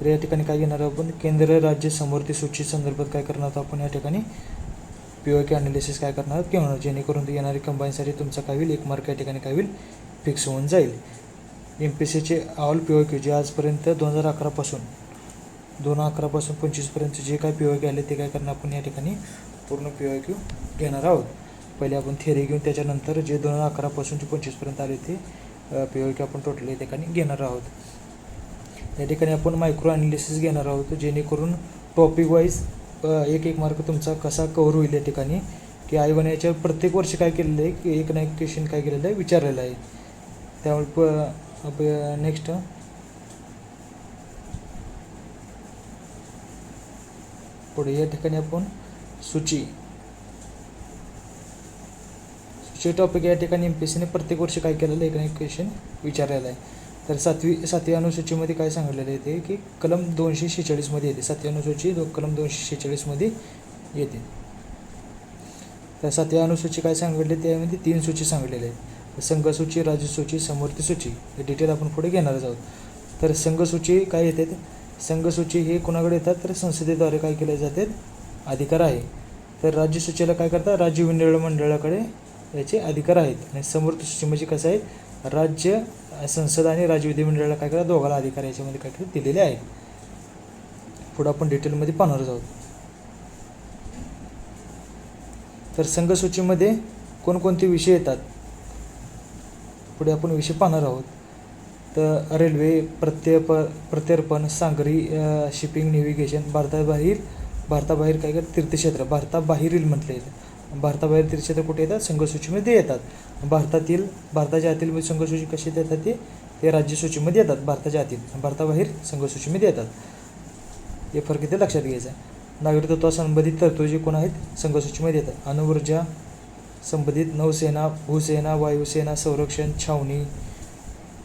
तर या ठिकाणी काय घेणार आहोत आपण? केंद्र राज्य समवर्ती सूची संदर्भात काय करणार आहोत आपण? या ठिकाणी पी ओ के अनालिसिस काय करणार आहोत? घेणार जेणेकरून ते येणारी कंबाईनसाठी तुमचा काय होईल? एक मार्क या ठिकाणी काय होईल? फिक्स होऊन जाईल. एम पी सीचे ऑल पी ओ क्यू जे आजपर्यंत दोन हजार अकरापासून दोन अकरापासून पंचवीसपर्यंत जे काय पी ओ क्यू आले ते काय करणार आपण? या ठिकाणी पूर्ण पी ओ क्यू घेणार आहोत. पहिले आपण थेरी घेऊन त्याच्यानंतर जे दोन हजार अकरापासून जे पंचवीसपर्यंत आले ते पी ओ क्यू आपण टोटल या ठिकाणी घेणार आहोत. या ठिकाणी आपण मायक्रो ॲनालिसिस घेणार आहोत जेणेकरून टॉपिक वाईज एक एक मार्क तुमचा कसा कव्हर होईल या ठिकाणी. की आय वन याच्यावर प्रत्येक वर्षी काय केलेलं आहे की एक ना एक क्वेश्चन काय केलेलं आहे विचारलेलं आहे. त्यामुळे प नेक्स्ट पुढे या ठिकाणी आपण सूची. सूची टॉपिक या ठिकाणी एम पी सीने प्रत्येक वर्षी काय केलेलं आहे एक ना एक क्वेश्चन विचारलेलं आहे. तर सातवी सातवी अनुसूचीमध्ये काय सांगितलेलं आहे ते की कलम दोनशे शेहेचाळीसमध्ये येते. सातवी अनुसूची दो कलम दोनशे शेहेचाळीसमध्ये येते. तर सातवी अनुसूची काय सांगितले त्यामध्ये तीन सूची सांगितलेल्या आहेत. संघसूची राज्यसूची समवर्ती सूची. हे डिटेल आपण पुढे घेणारच आहोत. तर संघसूची काय येते संघसूची हे कोणाकडे येतात? तर संसदेद्वारे काय केले जातात अधिकार आहे. तर राज्यसूचीला काय करतात? राज्य विनियोग मंडळाकडे याचे अधिकार आहेत. आणि समवर्ती सूची म्हणजे कसं आहे? राज्य संसद आणि राज्य विधिमंडळाला काय करा दोघाला अधिकार याच्यामध्ये काय करा दिलेले आहेत. पुढं आपण डिटेलमध्ये पाहणार आहोत. तर संघसूचीमध्ये कोणकोणते विषय येतात? पुढे आपण विषय पाहणार आहोत. तर रेल्वे प्रत्यप प्रत्यर्पण सांगरी शिपिंग नेव्हिगेशन भारताबाहेर भारताबाहेर काय कर तीर्थक्षेत्र भारताबाहेरील म्हटले भारताबाहेर भारताबाहेर तीर्थक्षेत्र कुठे येतात? संघसूचीमध्ये येतात. भारतातील भारताच्या आतील म्हणजे संघसूची कशी येतात ते? ते राज्यसूचीमध्ये येतात. भारताच्या आतील. भारताबाहेर संघसूचीमध्ये येतात. हे फरक इथे लक्षात घ्यायचा आहे. नागरिकत्वा संबंधित तरतुदी कोण आहेत? संघसूचीमध्ये येतात. अणुऊर्जा संबंधित नौसेना भूसेना वायुसेना संरक्षण छावणी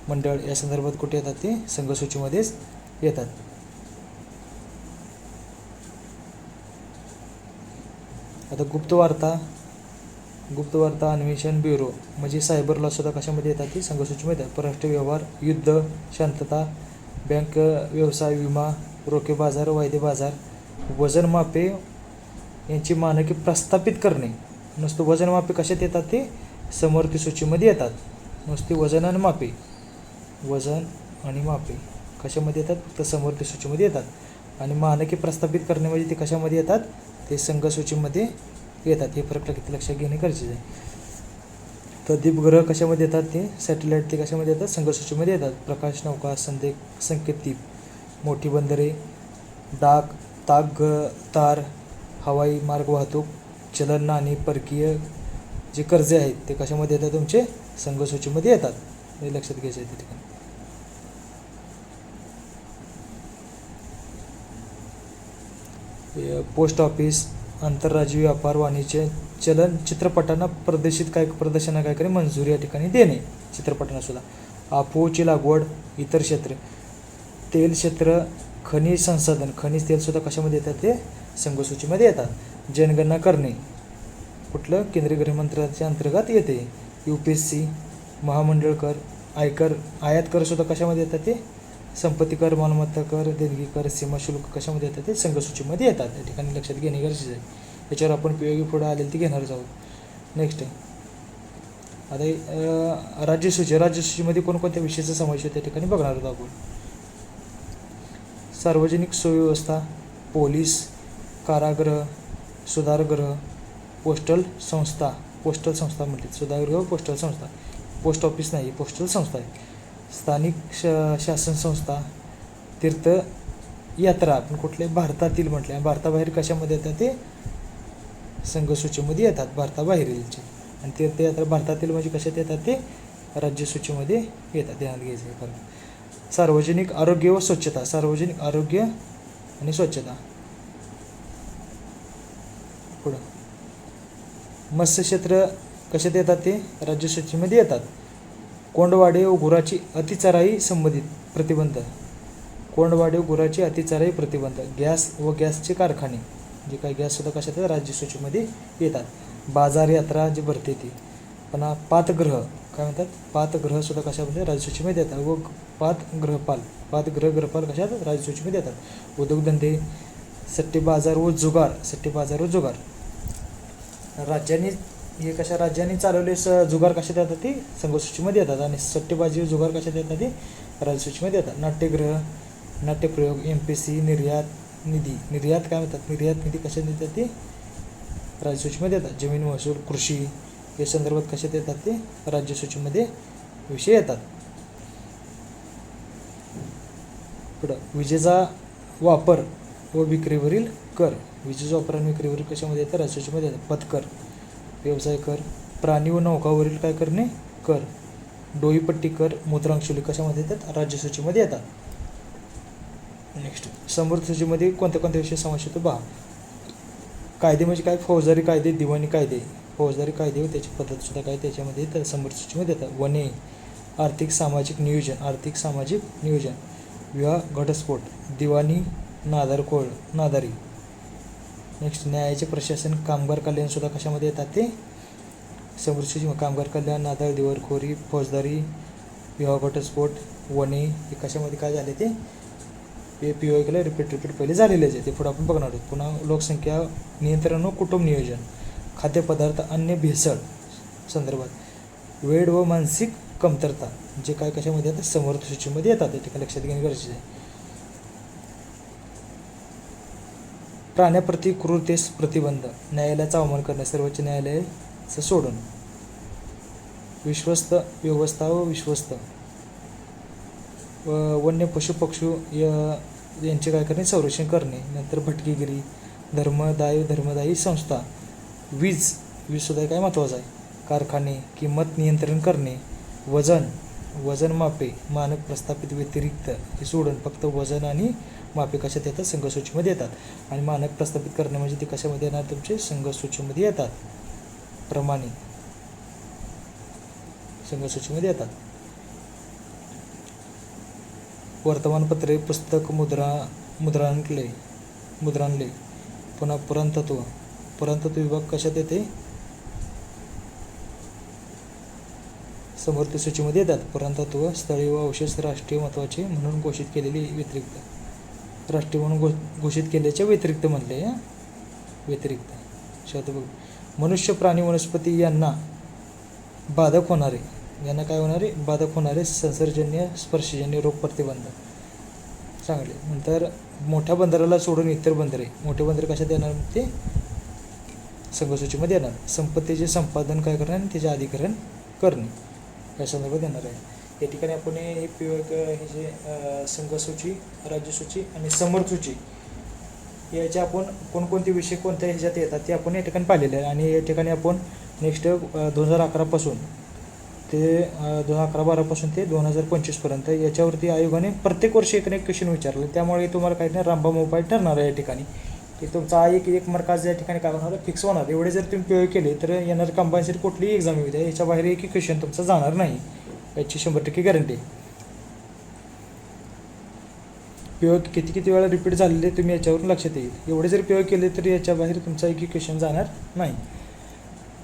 मंडळ या संदर्भात कुठे येतात ते? संघसूचीमध्येच येतात. आता गुप्तवार्ता गुप्तवार्ता अन्वेषण ब्युरो म्हणजे सायबर लॉ सुद्धा कशामध्ये येतात ती संघसूचीमध्ये येतात परराष्ट्र व्यवहार युद्ध शांतता बँक व्यवसाय विमा रोखे बाजार वायदे बाजार वजन मापे यांची मानके प्रस्थापित करणे. नुसतं वजनमापे कशात येतात ते? समवर्ती सूचीमध्ये येतात. नुसती वजन आणि मापे. वजन आणि मापे कशामध्ये येतात? फक्त समवर्ती सूचीमध्ये येतात. आणि मानके प्रस्थापित करणे म्हणजे ते कशामध्ये येतात? ते संघसूचीमध्ये येतात. हे फरक किती लक्षात घेणे गरजेचं आहे. तर दीपग्रह कशामध्ये येतात? ते सॅटेलाईट ते कशामध्ये येतात? संघसूचीमध्ये येतात. प्रकाश नौका संदे संकेत दीप. मोठी बंदरे डाक ताग तार हवाई मार्ग वाहतूक चलन आणि परकीय जे कर्जे आहेत ते कशामध्ये येतात? तुमचे संघसूचीमध्ये येतात. हे लक्षात घ्यायचं आहे त्या ठिकाणी. पोस्ट ऑफिस आंतरराज्य व्यापार वाणिज्य चलन चित्रपटांना प्रदर्शित काय प्रदर्शना काय करे मंजुरी या ठिकाणी देणे चित्रपटांना सुद्धा लागवड इतर क्षेत्र. तेल क्षेत्र खनिज संसाधन. खनिज तेलसुद्धा कशामध्ये येतात ते? संघसूचीमध्ये येतात. जनगणना करणे. कुठलं? केंद्रीय गृहमंत्र्याच्या अंतर्गत येते. यू पी एस सी महामंडळ कर आयकर आयात करसुद्धा कशामध्ये येतात ते? संपत्ती कर मालमत्ता कर देणगी कर सीमा शुल्क कशामध्ये येतात ते? संघसूचीमध्ये येतात. त्या ठिकाणी लक्षात घेणे गरजेचं आहे. याच्यावर आपण पी पुढे आलेलं ते घेणारच आहोत. नेक्स्ट आता राज्यसूची. राज्यसूचीमध्ये कोणकोणत्या विषयाचा समावेश आहे त्या ठिकाणी बघणार आहोत आपण. सार्वजनिक सुव्यवस्था पोलीस कारागृह सुधारगृह पोस्टल संस्था. पोस्टल संस्था म्हणते सुधारगृह पोस्टल संस्था. पोस्ट ऑफिस नाही पोस्टल संस्था आहे. स्थानिक श शासन संस्था तीर्थ यात्रा आपण कुठले? भारतातील म्हटले. भारताबाहेर कशामध्ये येतात ते? संघसूचीमध्ये येतात भारताबाहेरीलचे आणि तीर्थयात्रा भारतातील म्हणजे कशात येतात ते? राज्यसूचीमध्ये येतात ध्यानात घ्यायचं आहे सार्वजनिक आरोग्य व स्वच्छता. सार्वजनिक आरोग्य आणि स्वच्छता. पुढं. मत्स्यक्षेत्र कशात येतात ते? राज्यसूचीमध्ये येतात. कोंडवाडे व गुराची अतिचराई संबंधित प्रतिबंध. कोंडवाडे व गुराची अतिचराई प्रतिबंध. गॅस व गॅसचे कारखाने जे काही गॅससुद्धा कशात येतात राज्यसूचीमध्ये येतात. बाजार यात्रा जी भरते ती. पुन्हा पातग्रह काय म्हणतात? पातग्रहसुद्धा कशामध्ये? राज्यसूचीमध्ये येतात. व पात ग्रहपाल पातग्रह ग्रहपाल कशात राज्यसूचीमध्ये येतात. उद्योगधंदे सट्टे बाजार व जुगार सट्टे बाजार व जुगार. राज्याने हे कशा राज्यांनी चालवले स जुगार कशात येतात ते? संघसूचीमध्ये येतात आणि सट्टेबाजी जुगार कशात येतात ते? राज्यसूचीमध्ये येतात. नाट्यगृह नाट्यप्रयोग एम पी सी निर्यात निधी. निर्यात काय म्हणतात? निर्यात निधी कशात येतात ते? राज्यसूचीमध्ये येतात. जमीन महसूल कृषी या संदर्भात कशात येतात ते? राज्यसूचीमध्ये विषय येतात. पुढं विजेचा वापर व विक्रीवरील कर. विजेचा वापर आणि विक्रीवरील कशामध्ये येतं राज्यसूचीमध्ये येतात. पथकर व्यवसाय कर. प्राणी व नौकावरील काय करणे? कर. डोईपट्टी कर. मुद्रांक कशामध्ये येतात? राज्यसूचीमध्ये येतात. नेक्स्ट समृद्ध सूचीमध्ये कोणत्या कोणत्या विषय समावेश होतो बा कायदे म्हणजे काय? फौजदारी कायदे दिवाणी कायदे. फौजदारी कायदे व त्याची पद्धतसुद्धा काय? त्याच्यामध्ये येतात समृद्ध सूचीमध्ये येतात वने. आर्थिक सामाजिक नियोजन. आर्थिक सामाजिक नियोजन. विवाह घटस्फोट. दिवाणी नादारखोळ नादारी. नेक्स्ट न्यायाचे प्रशासन कामगार कल्याणसुद्धा कशामध्ये येतात ते? समृद्धी सूची कामगार कल्याण नादार दिवाळखोरी फौजदारी विवाह घटस्फोट वने हे कशामध्ये काय झाले ते? हे पी ओ केलं रिपीट रिपीट पहिले झालेलेच आहे. ते पुढे आपण बघणार आहोत. पुन्हा लोकसंख्या नियंत्रण व कुटुंब नियोजन खाद्यपदार्थ अन्य भेसळ संदर्भात. वेळ व मानसिक कमतरता जे काय कशामध्ये येतात? समर्थ सूचीमध्ये येतात. ते ठिकाणी लक्षात घेणे गरजेचे आहे. प्राण्याप्रती क्रूरतेस प्रतिबंध. न्यायालयाचा अवमान करणे सर्वोच्च न्यायालयाचं सोडून. विश्वस्त व्यवस्था व विश्वस्त. व वन्य पशु पक्षी या यांचे काय करणे? संरक्षण करणे. नंतर भटकीगिरी धर्मदायी धर्मदायी संस्था. वीज वीज सुद्धा काय महत्त्वाचं आहे. कारखाने किंमत नियंत्रण करणे. वजन वजन मापे. मानक प्रस्थापित व्यतिरिक्त हे सोडून फक्त वजन आणि मापे कशात येतात? संघसूचीमध्ये येतात. आणि मानक प्रस्थापित करणे म्हणजे ते कशामध्ये येणार? तुमचे संघसूचीमध्ये येतात. प्रमाणे. संघसूचीमध्ये येतात. वर्तमानपत्रे पुस्तक मुद्रा मुद्रांकले मुद्रांले. पुन्हा पुराणतत्व. पुराणतत्व विभाग कशात येते? समर्थ सूचीमध्ये येतात. पुराणतत्व स्थळी व अवशेष राष्ट्रीय महत्त्वाचे म्हणून घोषित केलेली व्यतिरिक्त. राष्ट्रीय म्हणून घो घोषित केल्याच्या व्यतिरिक्त म्हणले हं? व्यतिरिक्त. शब्द बघ. मनुष्य प्राणी वनस्पती यांना बाधक होणारे यांना काय होणारे? बाधक होणारे संसर्जन्य स्पर्शजन्य रोग प्रतिबंध. चांगले. नंतर मोठ्या बंदराला सोडून इतर बंदरे. मोठे बंदर कशात येणार? ते संघसूचीमध्ये येणार. संपत्तीचे संपादन काय करणे आणि त्याचे अधिकरण करणे. या संदर्भात येणार आहे. या ठिकाणी आपण हे पी हे जे संघसूची राज्यसूची आणि समर्थ सूची याच्या आपण कोणकोणते विषय कोणत्या ह्याच्यात येतात ते आपण या ठिकाणी पाहिलेले आहे. आणि या ठिकाणी आपण नेक्स्ट दोन हजार अकरापासून ते दोन हजार अकरा बारापासून ते दोन हजार पंचवीसपर्यंत याच्यावरती आयोगाने प्रत्येक वर्षी एक ना एक क्वेश्चन विचारलं. त्यामुळे तुम्हाला काही नाही रामबा मोबाईल ठरणार आहे या ठिकाणी. की तुमचा एक एक मार्काचा या ठिकाणी काय होणार फिक्स होणार. एवढे जर तुम्ही पी केले तर येणार कंपल्सरी कुठलीही एक्झाम येऊ द्या. याच्या बाहेर एक क्वेश्चन तुमचा जाणार नाही. याची शंभर टक्के गॅरंटी पी किती किती वेळा रिपीट झालेले तुम्ही याच्यावरून लक्षात येईल. एवढे जर पी केले तरी याच्या बाहेर तुमचा एक क्वेश्चन जाणार नाही.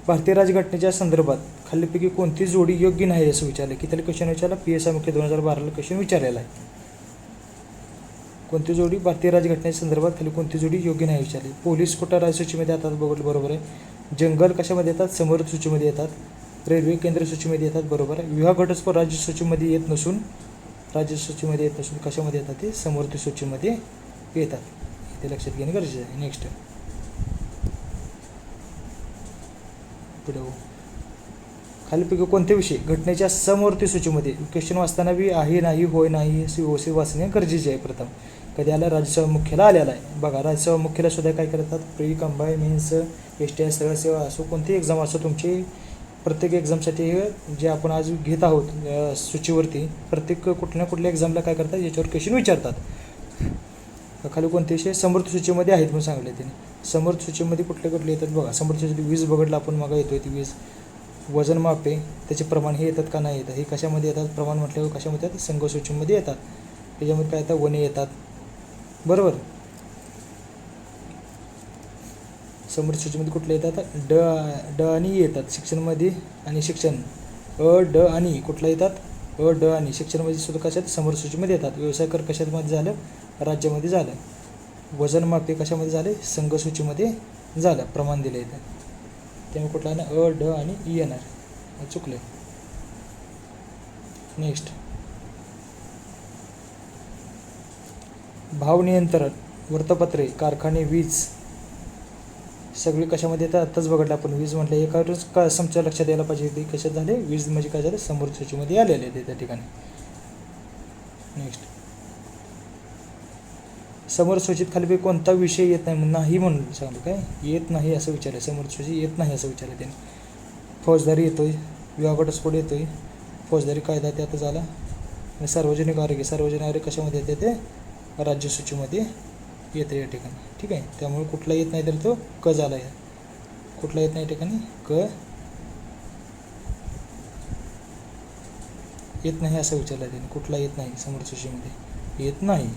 भारतीय राजघटनेच्या संदर्भात खालीपैकी कोणती जोडी योग्य नाही असं विचारलं. की त्याला क्वेश्चन विचारला? पी एस आय मुख्य दोन हजार बाराला क्वेश्चन विचारलेला आहे. कोणती जोडी भारतीय राजघटनेच्या संदर्भात खाली कोणती जोडी योग्य नाही विचारली? पोलीस कुठं राजसूचीमध्ये येतात? बघितलं बरोबर आहे. जंगल कशामध्ये येतात? समर सूचीमध्ये येतात. रेल्वे केंद्र सूचीमध्ये येतात बरोबर आहे. विवाह घटस्फोट राज्य सूचीमध्ये येत नसून राज्य सूचीमध्ये येत नसून कशामध्ये येतात ते? समृद्धी सूचीमध्ये येतात. ते लक्षात घेणे गरजेचं आहे. नेक्स्ट पुढे खालीपैकी कोणते विषय? घटनेच्या समवर्ती सूचीमध्ये क्वेश्चन वाचताना बी आहे नाही होय नाही असे व्यवस्थित वाचणे गरजेचे आहे प्रथम. कधी आला? राज्यसेवा मुख्याला आलेला आहे. बघा राज्यसेवा मुख्याला सुद्धा काय करतात? Pre combine mains S T I सरळ सेवा असो कोणती एक्झाम असो तुमची प्रत्येक एक्झामसाठी जे आपण आज घेत आहोत सूचीवरती प्रत्येक कुठल्या कुठल्या एक्झामला काय करतात याच्यावर क्वेश्चन विचारतात. खाली कोणते विषय समृद्ध सूचीमध्ये आहेत म्हणून सांगितले त्यांनी. समृद्ध सूचीमध्ये कुठले कुठले येतात बघा. समृद्ध सूची वीज बघडला आपण मग येतोय ती वीज वजन मापे त्याचे प्रमाण हे येतात का नाही येतात? हे कशामध्ये येतात? प्रमाण म्हटल्यावर कशामध्ये येतात? संघ सूचीमध्ये येतात. त्याच्यामध्ये काय येतात? वने येतात. बरोबर? समृद्ध सूचीमध्ये कुठले येतात? ड ड आणि ई येतात. शिक्षणमध्ये आणि शिक्षण. अ ड आणि कुठला येतात? अ ड आणि शिक्षणमध्ये सुद्धा कशात? समोर सूचीमध्ये येतात. व्यवसाय कर कशामध्ये झालं? राज्यामध्ये झालं. वजन मापे कशामध्ये झाले? संघसूचीमध्ये झालं. प्रमाण दिलं येतं त्यामुळे कुठला ना अ ड आणि ई येणार. चुकले नेक्स्ट भाव नियंत्रण. वृत्तपत्रे कारखाने वीज. सगळे कशामध्ये येतात? आत्ताच बघितलं आपण. वीज म्हटलं एकावरच का समच्या लक्षात यायला पाहिजे? ते कशात झाले? वीज म्हणजे काय झालं? समोर सूचीमध्ये आलेले आहेत त्या ठिकाणी. नेक्स्ट समोर सूचित खाली बी कोणता विषय येत नाही म्हणून नाही म्हणून सांगतो काय? येत नाही असं विचारलं. समोर सूची येत नाही असं विचारलं त्याने. फौजदारी येतोय. विवाहघटस्फोट येतोय. फौजदारी कायदा त्यात झाला. आणि सार्वजनिक आरोग्य. सार्वजनिक आरोग्य कशामध्ये येते ते? राज्य सूचीमध्ये. येतं या ठिकाणी. ठीक आहे? त्यामुळे कुठला येत नाही तर तो क झाला आहे कुठला येत नाही या ठिकाणी? क. येत नाही असं विचारलं त्याने. कुठला येत नाही समोर सूचीमध्ये येत नाही.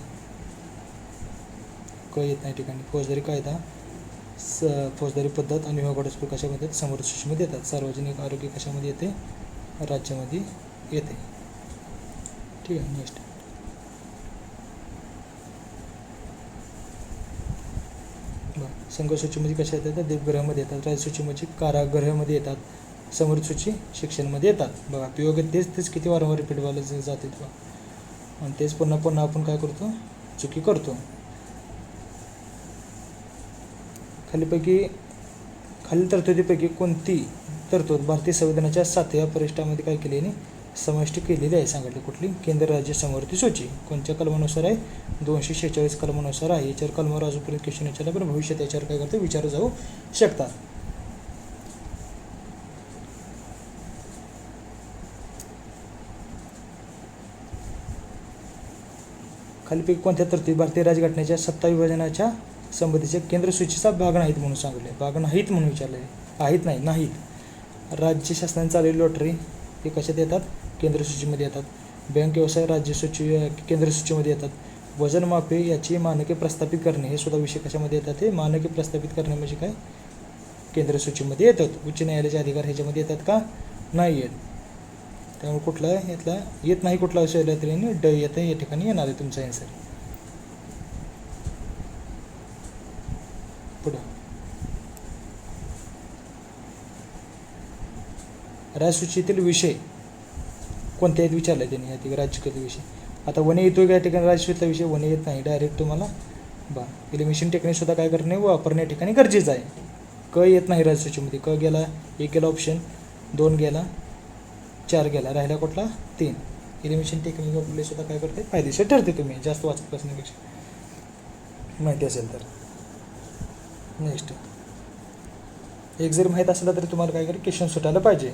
क येत नाही ठिकाणी. फौजदारी कायदा स फौजदारी पद्धत आणि विभागस्फोट कशामध्ये समोर सूचीमध्ये येतात? सार्वजनिक आरोग्य कशामध्ये येते? राज्यामध्ये येते. ठीक आहे नेक्स्ट संघसूचीमध्ये कशा येतात? देवग्रहामध्ये येतात. राजसूचीमध्ये कारागृहामध्ये येतात. समृद्धसूची सूची शिक्षणमध्ये येतात. बघा उपयोग तेच तेच किती वारंवार रिपीट व्हायला जाते बघा आणि तेच पुन्हा पुन्हा आपण काय करतो? चुकी करतो. खालीपैकी खालील तरतुदीपैकी कोणती तरतूद भारतीय संविधानाच्या सातव्या परिष्ठामध्ये काय केली आहे समाविष्ट केलेली आहे. सांगितले कुठली? केंद्र राज्य समवर्ती सूची. कोणत्या कलमानुसार आहे? दोनशे शेहेचाळीस कलमानुसार आहे. याच्यावर कलमावर अजूनपर्यंत क्वेश्चन विचारला पण भविष्यात याच्यावर काय करतं? विचार जाऊ शकतात. खालीपैकी कोणत्या तरतुदी भारतीय राजघटनेच्या सत्ता विभाजनाच्या संबंधीच्या केंद्र सूचीचा भाग नाहीत म्हणून सांगितले. भाग नाहीत म्हणून विचारले. आहेत नाही नाहीत. राज्य शासनाने चाललेली लॉटरी हे कशात येतात? केंद्र सूचीमध्ये येतात. बँक व्यवसाय राज्य सूची केंद्र सूचीमध्ये येतात. वजनमापी याची मानके प्रस्थापित करणे हे सुद्धा विषय कशामध्ये येतात? हे मानके प्रस्थापित करणे म्हणजे काय? केंद्र सूचीमध्ये येतात. उच्च न्यायालयाचे अधिकार ह्याच्यामध्ये येतात का? नाही येत. त्यामुळे कुठला यातला येत नाही कुठला विषय आला तरी ड येतं या ठिकाणी येणार आहे तुमचा आन्सर पुढं. राजसूचीतील विषय. कोणते आहेत विचारलं त्यांनी या ठिकाणी राज्यकीय आता वने येतो या ठिकाणी राजसूचीचा विषय? वने येत नाही. डायरेक्ट तुम्हाला बा एलिमिशन टेक्निक सुद्धा काय करणे? वापरणे या ठिकाणी गरजेचं आहे. क येत नाही राजसूचीमध्ये क गेला एक गेला ऑप्शन दोन गेला चार गेला राहिला कुठला? तीन. एलिमिशन टेक्निक वापरले सुद्धा काय करते? फायदेशीर ठरते तुम्ही जास्त वाचत बसण्यापेक्षा. माहिती असेल तर. नेक्स्ट एक जर माहीत असलं तरी तुम्हाला काय करा क्वेश्चन सुटायला पाहिजे.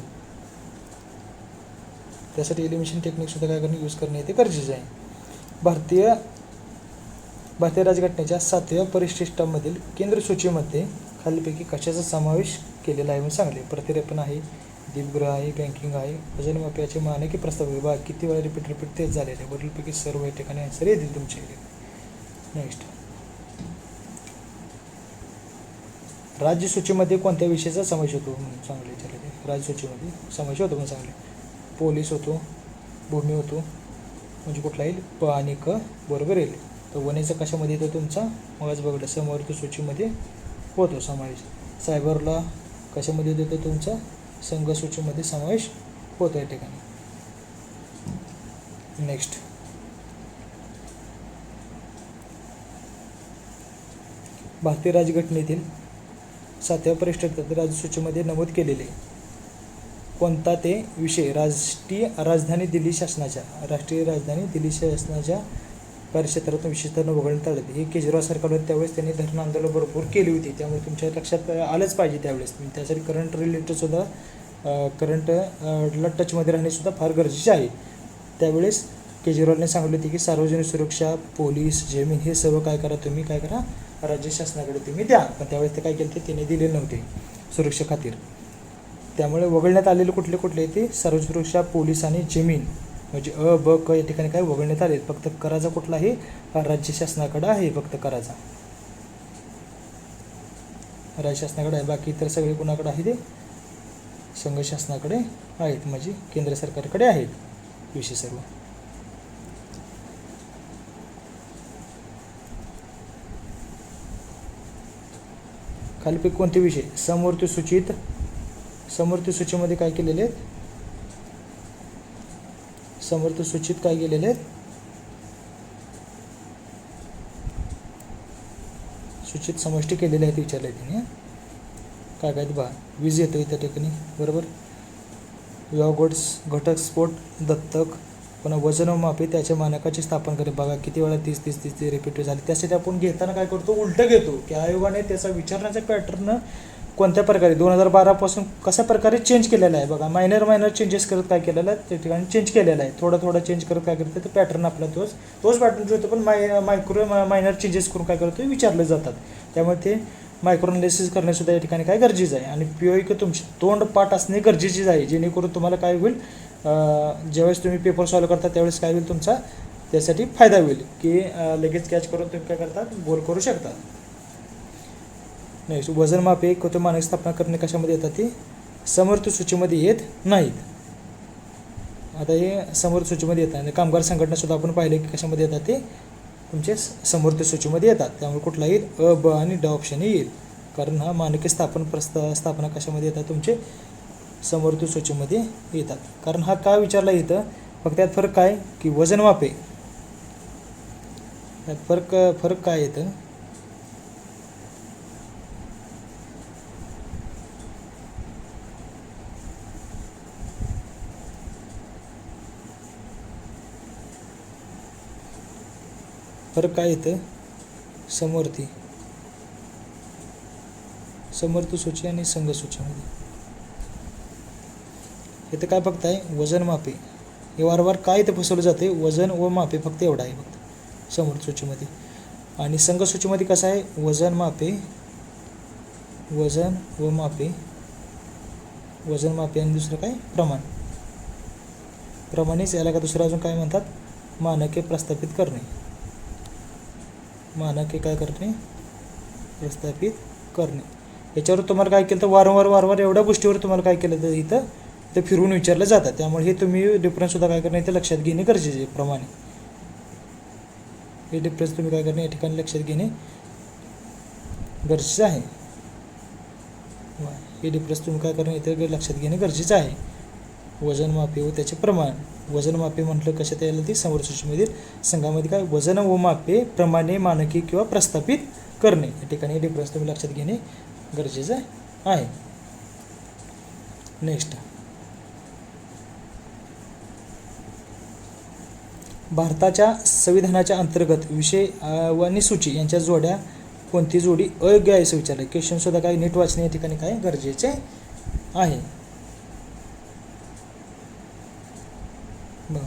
त्यासाठी एलिमिशन टेक्निकसुद्धा काय करणे यूज करणे ते गरजेचं आहे. भारतीय भारतीय राजघटनेच्या सातव्या परिशिष्टामधील केंद्र सूचीमध्ये खालीपैकी कशाचा समावेश केलेला आहे म्हणून सांगले. प्रतिरेपण आहे दीपगृह आहे बँकिंग आहे वजन माप्याचे मानके प्रस्ताव विभाग किती वेळा रिपीट रिपीट तेच झालेले आहे. वरीलपैकी सर्व या ठिकाणी आन्सर येतील तुमच्या नेक्स्ट राज्य सूचीमध्ये कोणत्या विषयाचा समावेश होतो म्हणून सांगले विचारले राज्य सूचीमध्ये समावेश होतो म्हणून सांगले. पोलीस होतो भूमी होतो म्हणजे कुठला येईल? प आणि क बरोबर येईल. तर वनेचा कशामध्ये येतो तुमचा? मगच बघितलं समवर्ती सूचीमध्ये होतो समावेश. सायबरला कशामध्ये येतो तुमचा? संघसूचीमध्ये समावेश होतो या ठिकाणी. नेक्स्ट भारतीय राजघटनेतील सातव्या परिष्ठात राज्यसूचीमध्ये नमूद केलेले कोणता ते विषय? राष्ट्रीय राजधानी दिल्ली शासनाच्या राष्ट्रीय राजधानी दिल्ली शासनाच्या कार्यक्षेत्रातून विशेषतः वगळण्यात आले हे केजरीवाल सरकार त्यावेळेस त्यांनी धरण आंदोलन भरपूर केली होती. त्यामुळे तुमच्या लक्षात आलंच पाहिजे त्यावेळेस. म्हणजे त्यासाठी करंट रिलेटेडसुद्धा करंटला टचमध्ये राहणेसुद्धा फार गरजेचे आहे. त्यावेळेस केजरीवालने सांगितले होते की सार्वजनिक सुरक्षा पोलीस जमीन हे सर्व काय करा तुम्ही काय करा राज्य शासनाकडे तुम्ही द्या. पण त्यावेळेस ते काय केलं ते त्यांनी दिले नव्हते सुरक्षा खातीर. त्यामुळे वगळण्यात आलेले कुठले कुठले ते सर्वसुरक्षा सुरक्षा पोलीस आणि जमीन. म्हणजे अ ब क या ठिकाणी काय वगळण्यात आले फक्त कराचा कुठलाही राज्य शासनाकडे आहे फक्त कराचा. राज्य शासनाकडे आहे. बाकी इतर सगळे कोणाकडे आहे ते? संघ शासनाकडे आहेत. म्हणजे केंद्र सरकारकडे आहेत. विषय सर्व. खालीपैकी कोणते विषय? समोर ते सूचित समर्थ सूचीमध्ये काय केलेले आहेत? समर्थ सूचित काय केलेले आहेत? सूचित समष्टी केलेले आहेत विचारले त्यांनी हं? काय काय? ते वीज येतो त्या ठिकाणी. बरोबर? विवाह गोड्स घटक स्फोट दत्तक. पुन्हा वजन व मापे त्याच्या मानकाची स्थापन करे बघा. किती वेळा तीस तीस तीस तीस रिपीट झाली. त्यासाठी आपण घेताना काय करतो? उलटं घेतो. की आयोगाने त्याचा विचारण्याचा पॅटर्न कोणत्या प्रकारे? दोन हजार बारापासून कशा प्रकारे चेंज केलेला आहे? बघा मायनर मायनर चेंजेस करत काय केलेलं आहे? त्या ठिकाणी चेंज केलेलं आहे. थोडं थोडं चेंज करत काय करतं ते पॅटर्न आपला तोच. तोच पॅटर्न जो होतो पण माय मायक्रो मायनर चेंजेस करून काय करतो विचारले जातात. त्यामुळे ते मायक्रोनालिसिस करण्यासुद्धा या ठिकाणी काय गरजेचं आहे. आणि पी ओ तुमची तोंड पाठ असणे गरजेचीच आहे. जेणेकरून तुम्हाला काय होईल ज्यावेळेस तुम्ही पेपर सॉल्व करता त्यावेळेस काय होईल तुमचा त्यासाठी फायदा होईल. की लगेच कॅच करून तुम्ही काय करतात? गोल करू शकता नेक्स्ट वजनमापे मानक स्थापना करणे कशामध्ये येतात ते? समर्थ सूचीमध्ये येत नाहीत. आता हे समर्थ सूचीमध्ये येतात आणि कामगार संघटनासुद्धा आपण पाहिले की कशामध्ये येतात ते? तुमचे समर्थ सूचीमध्ये येतात. त्यामुळे कुठला येईल अ ब आणि ड ऑप्शन येईल. कारण हा मानके स्थापन प्रस्ता स्थापना कशामध्ये येतात? तुमचे समर्थ सूचीमध्ये येतात. कारण हा काय विचारला येतं फक्त त्यात फरक काय? की वजन मापे त्यात फरक फरक काय येतं फरक काय येतं समवर्ती. समर्थ सूची आणि संघ सूचीमध्ये इथं काय फक्त आहे वजन मापे. हे वारंवार काय इथं फसवलं जाते वजन व मापे फक्त एवढं आहे फक्त. समर्थ सूचीमध्ये आणि संघ सूचीमध्ये कसं आहे? वजन मापे. वजन व मापे. वजन मापे आणि दुसरं काय? प्रमाण. प्रमाणेच याला का दुसरं अजून काय म्हणतात? मानके प्रस्थापित करणे. मानके काय करणे प्रस्थापित करणे. याच्यावर तुम्हाला काय केलं तर वारंवार वारंवार एवढ्या गोष्टीवर तुम्हाला काय केलं तर इथं ते फिरून विचारलं जातं. त्यामुळे हे तुम्ही डिफरन्ससुद्धा काय करणे ते लक्षात घेणे गरजेचे आहे प्रमाणे. हे डिफरन्स तुम्ही काय करणे या ठिकाणी लक्षात घेणे गरजेचं आहे. हे डिफरन्स तुम्ही काय करणे इथं लक्षात घेणे गरजेचं आहे. वजनमापी व त्याचे प्रमाण. वजनमापे म्हटलं कशात यायला ती समोर सूचीमधील संघामध्ये काय? वजन व मापे प्रमाणे मानकी किंवा प्रस्थापित करणे. या ठिकाणी डिफरन्स तुम्ही लक्षात घेणे गरजेचं आहे. नेक्स्ट भारताच्या संविधानाच्या अंतर्गत विषय व आणि सूची यांच्या जोड्या कोणती जोडी अयोग्य आहे असं विचारलं. क्वेश्चन सुद्धा काय नीट वाचणे या ठिकाणी काय गरजेचे आहे बघा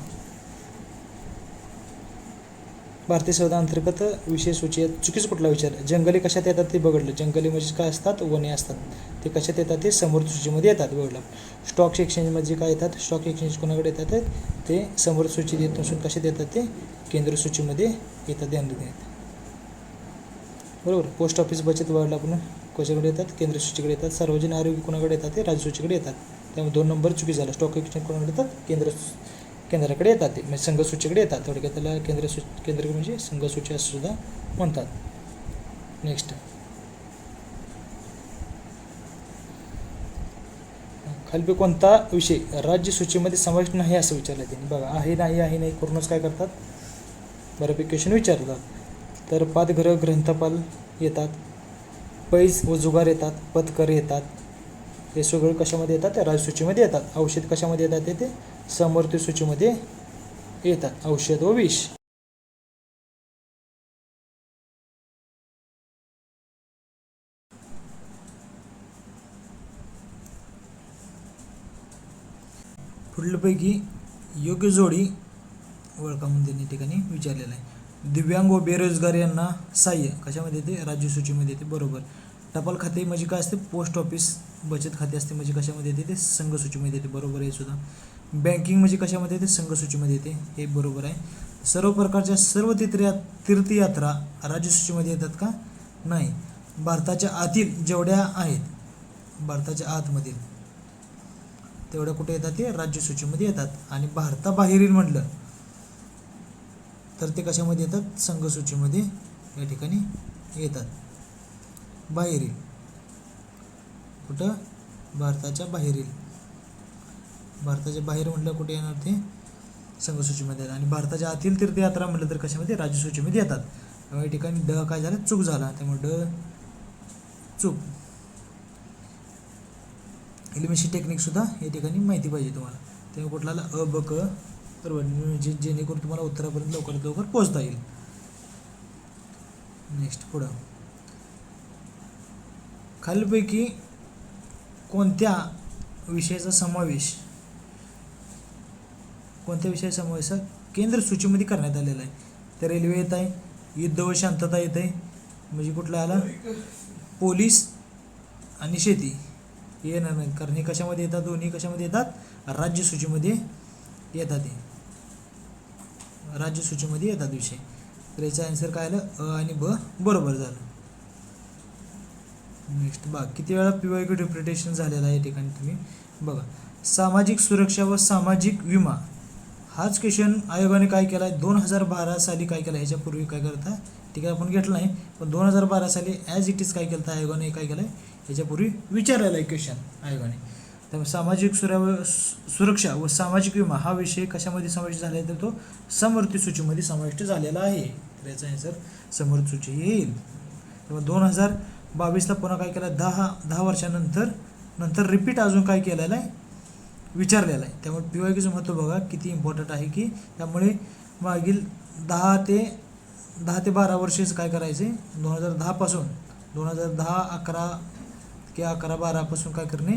भारतीय संविधान अंतर्गत विषय सूची आहे. चुकीचं कुठला विचार जंगली कशात येतात ते बघडलं. जंगली म्हणजे काय असतात? वने असतात. ते कशात येतात? ते समोर सूचीमध्ये येतात बघडलं. स्टॉक एक्सचेंजमध्ये काय येतात स्टॉक एक्सचेंज कोणाकडे येतात? ते समोर सूचीत येत नसून कशात येतात ते? केंद्र सूचीमध्ये येतात ध्यान देण्यात बरोबर? पोस्ट ऑफिस बचत वाढला आपण. कशाकडे येतात? केंद्र सूचीकडे येतात. सार्वजनिक आरोग्य कोणाकडे येतात? ते राज्य सूचीकडे येतात. त्यामुळे दोन नंबर चुकी झाला. स्टॉक एक्सचेंज कोणाकडे येतात? केंद्र केंद्राकडे येतात ते. म्हणजे संघ सूचीकडे येतात थोडक्यात त्याला केंद्र सू केंद्र म्हणजे संघसूची असं सुद्धा म्हणतात. नेक्स्ट खाली कोणता विषय? राज्य सूचीमध्ये समाविष्ट नाही असं विचारलं त्यांनी. बघा आहे नाही आहे नाही करूनच काय करतात? बऱ्यापैकी क्वेश्चन विचारतात. तर पादग्रह ग्रंथपाल येतात. पैज व जुगार येतात. पथकर येतात. हे सगळं कशामध्ये येतात? त्या राज्यसूचीमध्ये येतात. औषध कशामध्ये येतात? ते समवर्ती सूचीमध्ये येतात. औषध व विष. पुढल्यापैकी योग्य जोडी ओळखा म्हणून या ठिकाणी विचारलेलं आहे. दिव्यांग व बेरोजगार यांना सहाय्य. कशामध्ये येते? राज्य सूचीमध्ये येते. बरोबर. टपाल खाते म्हणजे काय असते? Post office. बचत खाते असते म्हणजे कशामध्ये येते? ते संघ सूचीमध्ये येते. बरोबर आहे सुद्धा. बँकिंग म्हणजे कशामध्ये येते? संघसूचीमध्ये येते. हे बरोबर आहे. सर्व प्रकारच्या सर्व तीर्थया तीर्थयात्रा राज्यसूचीमध्ये येतात का? नाही. भारताच्या आतील जेवढ्या आहेत भारताच्या आतमधील तेवढ्या कुठे येतात? ते राज्यसूचीमध्ये येतात. आणि भारताबाहेरील म्हटलं तर ते कशामध्ये येतात? संघसूचीमध्ये या ठिकाणी येतात. बाहेरील. कुठं? भारताच्या बाहेरील. भारताच्या बाहेर म्हटलं कुठे येणार ते? संघ सूचीमध्ये येतात. आणि भारताच्या आतील तीर्थयात्रा म्हटलं तर कशामध्ये? राज्य सूचीमध्ये येतात. त्यामुळे या ठिकाणी ड काय झालं? चूक झाला. त्यामुळे ड चूक. एलिमेशन टेक्निक सुद्धा या ठिकाणी माहिती पाहिजे तुम्हाला. तेव्हा कुठला अ ब क बरोबर म्हणजे जेणेकरून तुम्हाला उत्तरापर्यंत लवकरात लवकर पोहोचता येईल. नेक्स्ट पुढं. खालीलपैकी कोणत्या विषयाचा समावेश कोणत्या विषय समावेश केंद्र सूचीमध्ये करण्यात आलेला आहे. तर रेल्वे येत आहे युद्ध व शांतता येत आहे. म्हणजे कुठला आला? पोलीस आणि शेती. येणार नाही कारण हे कशामध्ये येतात? दोन्ही कशामध्ये येतात? राज्य सूचीमध्ये येतात हे. राज्य सूचीमध्ये येतात विषय. तर याचा आन्सर काय आलं? अ आणि ब. बरोबर झालं. नेक्स्ट बघा किती वेळा पी वाय डिप्रिटेशन झालेलं आहे या ठिकाणी तुम्ही? बघा सामाजिक सुरक्षा व सामाजिक विमा. हाच क्वेश्चन आयोगाने काय केला आहे दोन हजार बारा साली काय केलं ह्याच्यापूर्वी काय करत? आहे ठीक आहे आपण घेतलं नाही. पण दोन हजार बारा साली ॲज इट इज काय केलं आहे आयोगाने काय केलं आहे ह्याच्यापूर्वी विचारलेला आहे क्वेश्चन आयोगाने. तर सामाजिक सुर सुरक्षा व सामाजिक विमा हा विषय कशामध्ये समाविष्ट झाला आहे तर तो समृद्धी सूचीमध्ये समाविष्ट झालेला आहे. तर याचा आन्सर समृद्धी सूची येईल. त्यामुळे दोन हजार बावीसला पुन्हा काय केलं दहा दहा वर्षानंतर नंतर रिपीट अजून काय केलेलं आहे? विचारलेला आहे. त्यामुळे पी वाय क्यूचं महत्त्व बघा किती इम्पॉर्टंट आहे की त्यामुळे मागील दहा ते दहा ते बारा वर्षेच काय करायचे दोन हजार दहापासून दोन हजार दहा अकरा किंवा अकरा बारापासून काय करणे?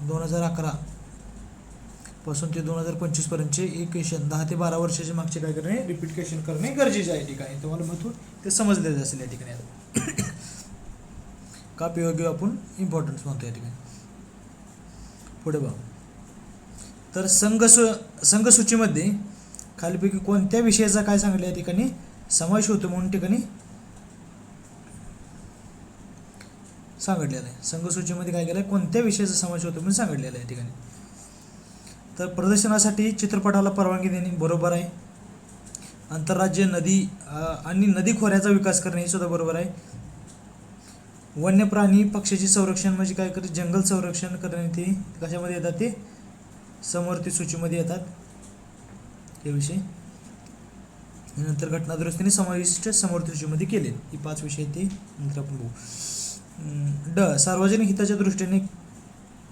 दोन हजार अकरा पासून ते दोन हजार पंचवीसपर्यंतचे एक क्वेश्चन दहा ते बारा वर्षाचे मागचे काय करणे? रिपीट क्वेश्चन करणे गरजेचे आहे. ठिकाणी तुम्हाला महत्त्व ते समजलेलं असेल या ठिकाणी. आता. का पी वाय आपण? इम्पॉर्टन्स म्हणतो या ठिकाणी. पुढे बघा. तर संघ सु संघसूचीमध्ये खालीपैकी कोणत्या विषयाचा काय सांगितलं या ठिकाणी? समावेश होतो म्हणून ठिकाणी सांगितलेलं आहे. संघसूचीमध्ये काय केलं आहे कोणत्या विषयाचा समावेश होतो म्हणून सांगितलेलं आहे या ठिकाणी. तर प्रदर्शनासाठी चित्रपटाला परवानगी देणे बरोबर आहे. आंतरराज्य नदी आणि नदी खोऱ्याचा विकास करणे हे सुद्धा बरोबर आहे. वन्य प्राणी पक्षाचे संरक्षण म्हणजे काय करते जंगल संरक्षण करणे ते कशामध्ये येतात ते? समवर्ती सूचीमध्ये येतात. हे विषय. नंतर घटना दुरुस्तीने समाविष्ट समवर्ती सूचीमध्ये केले. ही पाच विषय ते. नंतर आपण बघू. ड. सार्वजनिक हिताच्या दृष्टीने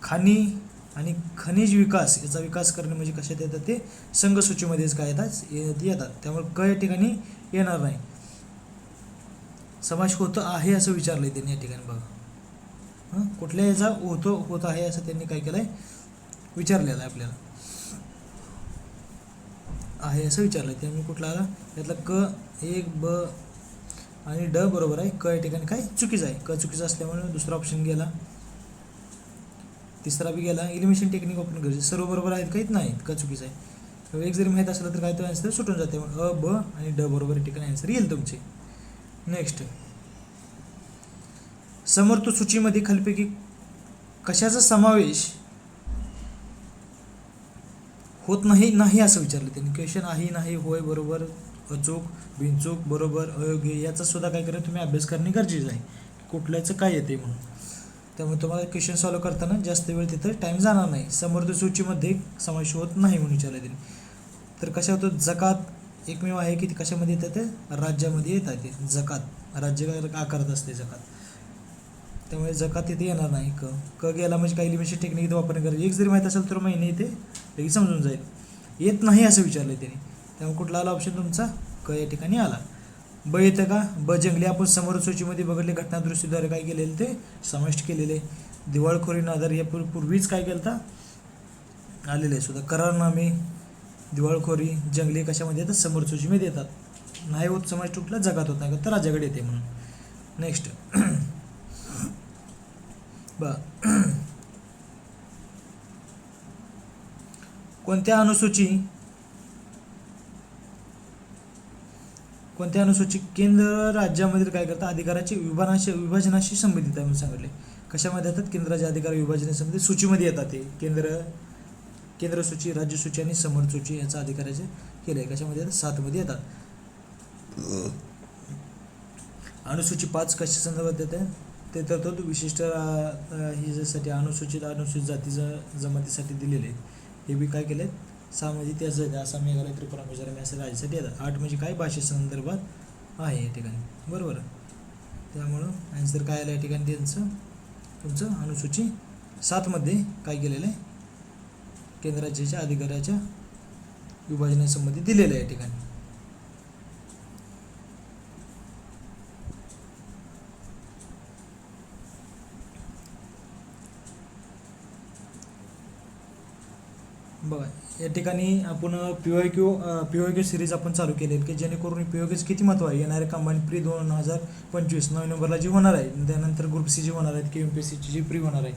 खाणी आणि खनिज विकास याचा विकास करणे म्हणजे कशात येतात ते? संघ सूचीमध्येच काय येतात? ये- येतात. त्यामुळे क या ठिकाणी येणार नाही. समावेश होतं आहे असं विचारलं आहे त्यांनी या ठिकाणी बघा. हां? कुठल्या याचा होतो होत आहे असं त्यांनी काय केलं आहे विचारलेलं आहे आपल्याला. आहे असं विचारलं त्यामुळे कुठला आला? यातला क एक ब आणि ड बरोबर आहे. क या ठिकाणी काय? चुकीचं आहे. क चुकीचं असल्यामुळे दुसरा ऑप्शन गेला. तिसरा बी गेला. इलिमिनेशन टेक्निक ओपन गरजेचं सर्व बरोबर आहेत काहीच नाहीत. का चुकीचं आहे. एक जरी माहीत असलं तर काय तो आन्सर सुटून जाते. मग अ ब आणि ड बरोबर या ठिकाणी आन्सर येईल तुमचे. नेक्स्ट समर्थ सूचीमध्ये खालीपैकी कशाचा समावेश होत नाही नाही असं विचारलं त्यांनी. क्वेश्चन आहे नाही होय बरोबर अचूक बिनचूक बरोबर अयोग्य याचा सुद्धा काय करा तुम्ही अभ्यास करणे गरजेचं आहे. कुठल्याचं काय येते म्हणून. त्यामुळे तुम्हाला क्वेश्चन सॉल्व करताना जास्त वेळ तिथं टाईम जाणार नाही. समर्थ सूचीमध्ये समावेश होत नाही म्हणून विचारलं त्यांनी. तर कशा होतं? जकात एकमेव आहे की ते कशामध्ये येतं ते? राज्यामध्ये येतात ते. जकात. राज्य आकारत असते जकात? त्यामुळे जकात तिथे येणार नाही. क क गेला म्हणजे काही लिमिटेशन टेक्निक इथे वापरणे गरजेचं. एक जरी माहीत असेल तर महिने इथे लगेच समजून जाईल. येत नाही असं विचारलं त्यांनी. त्यामुळे कुठला आला ऑप्शन तुमचा? क या ठिकाणी आला. ब येतं का? ब जंगली. आपण समोर सूचीमध्ये बघितले घटनादृष्टीद्वारे काय केलेले ते? समाविष्ट केलेले. दिवाळखोरी नादर या पूर्वीच काय केलं होतं आलेले सुद्धा करारनामे दिवाळखोरी जंगली कशामध्ये येतात? समोर सूचीमध्ये येतात. नाही होत समाज तुटला जगात होत नाही. तर राजाकडे येते म्हणून. नेक्स्ट ब कोणत्या अनुसूची कोणत्या अनुसूची केंद्र राज्यामधील काय करतात अधिकाराची विभाजनाशी विभाजनाशी संबंधित आहे म्हणून सांगितले कशामध्ये येतात? केंद्राच्या अधिकार विभाजनासंबंधी सूचीमध्ये येतात ते. केंद्र केंद्र सूची राज्य सूची आणि समर सूची याचा अधिकाराचे केले आहे. कशामध्ये येतात? सातमध्ये येतात. अनुसूची पाच कशा संदर्भात येते ते तरतूद विशिष्ट ह्याच्यासाठी अनुसूचित अनुसूचित जाती जमातीसाठी दिलेले आहेत. हे बी काय केले सहा म्हणजे त्याच आहेत. आसाम मेघालय त्रिपुरा मिझोराम या राज्यासाठी येतात. आठ म्हणजे काय? भाषेसंदर्भात आहे या ठिकाणी. बरोबर. त्यामुळं आन्सर काय आलं या ठिकाणी? त्यांचं तुमचं अनुसूची सातमध्ये काय केलेलं आहे? केंद्राच्या राज्याच्या अधिकाराच्या विभाजनासंबंधी दिलेलं आहे या ठिकाणी. बघा या ठिकाणी आपण P Q P Q series आपण चालू केली आहे की जेणेकरून पी वाय क्यूचं किती महत्त्व आहे? येणारे कंबाईन प्री दोन हजार पंचवीस नोव्हेंबरला जी होणार आहे त्यानंतर ग्रुप सी जी होणार आहे के एम पी सीची जी प्री होणार आहे.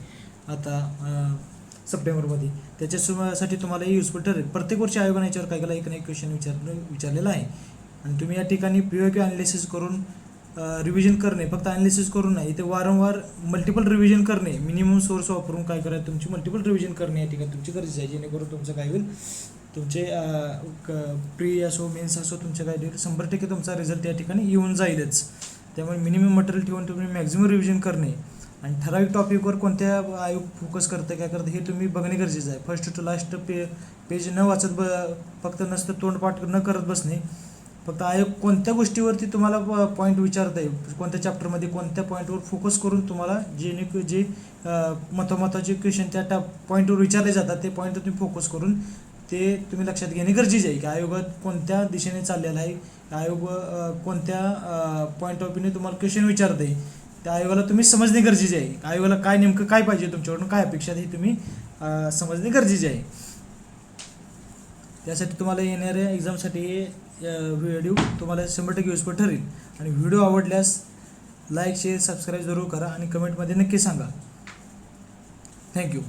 आता सप्टेंबरमध्ये. त्याच्यासाठी तुम्हाला युजफुल ठरेल. प्रत्येक वर्षी आयोगाने याच्यावर काही केलं? एक ना एक क्वेश्चन विचार विचारलेला आहे. आणि तुम्ही या ठिकाणी पी वाय क्यू अनालिसिस करून रिव्हिजन करणे फक्त अनालिसिस करून नाही इथे वारंवार मल्टिपल रिव्हिजन करणे मिनिमम सोर्स वापरून काय करायचं तुमची मल्टिपल रिव्हिजन करणे या ठिकाणी तुमची गरजेची आहे. जेणेकरून तुमचं काय होईल? तुमचे प्री असो मेन्स असो तुमच्या काय होईल शंभर टक्के तुमचा रिझल्ट या ठिकाणी येऊन जाईलच. त्यामुळे मिनिमम मटेरियल ठेवून तुम्ही मॅक्झिमम रिव्हिजन करणे. आणि ठराविक टॉपिकवर कोणत्या आयोग फोकस करतं काय करतं हे तुम्ही बघणे गरजेचं आहे. फर्स्ट टू लास्ट पे पेज न वाचत ब फक्त नसतं तोंडपाठ न करत बसणे. फक्त आयोग कोणत्या गोष्टीवरती तुम्हाला पॉईंट विचारत आहे कोणत्या चॅप्टरमध्ये कोणत्या पॉईंटवर फोकस करून तुम्हाला जे जे महत्त्वाचे क्वेश्चन त्या त्या पॉईंटवर विचारले जातात ते पॉईंटवर तुम्ही फोकस करून ते तुम्ही लक्षात घेणे गरजेचे आहे. की आयोगात कोणत्या दिशेने चाललेला आहे आयोग कोणत्या पॉईंट ऑफ व्ह्यूने तुम्हाला क्वेश्चन विचारत आहे त्या आयोगाला तुम्ही समजणे गरजेचे आहे. आयोगाला काय नेमकं काय पाहिजे तुमच्याकडून काय अपेक्षा आहे हे तुम्ही समजणे गरजेचे आहे. त्यासाठी तुम्हाला येणाऱ्या एक्झामसाठी व्हिडिओ तुम्हाला शंभर टक्के युजफुल ठरेल. आणि व्हिडिओ आवडल्यास लाईक शेअर सबस्क्राईब जरूर करा आणि कमेंटमध्ये नक्की सांगा. थँक्यू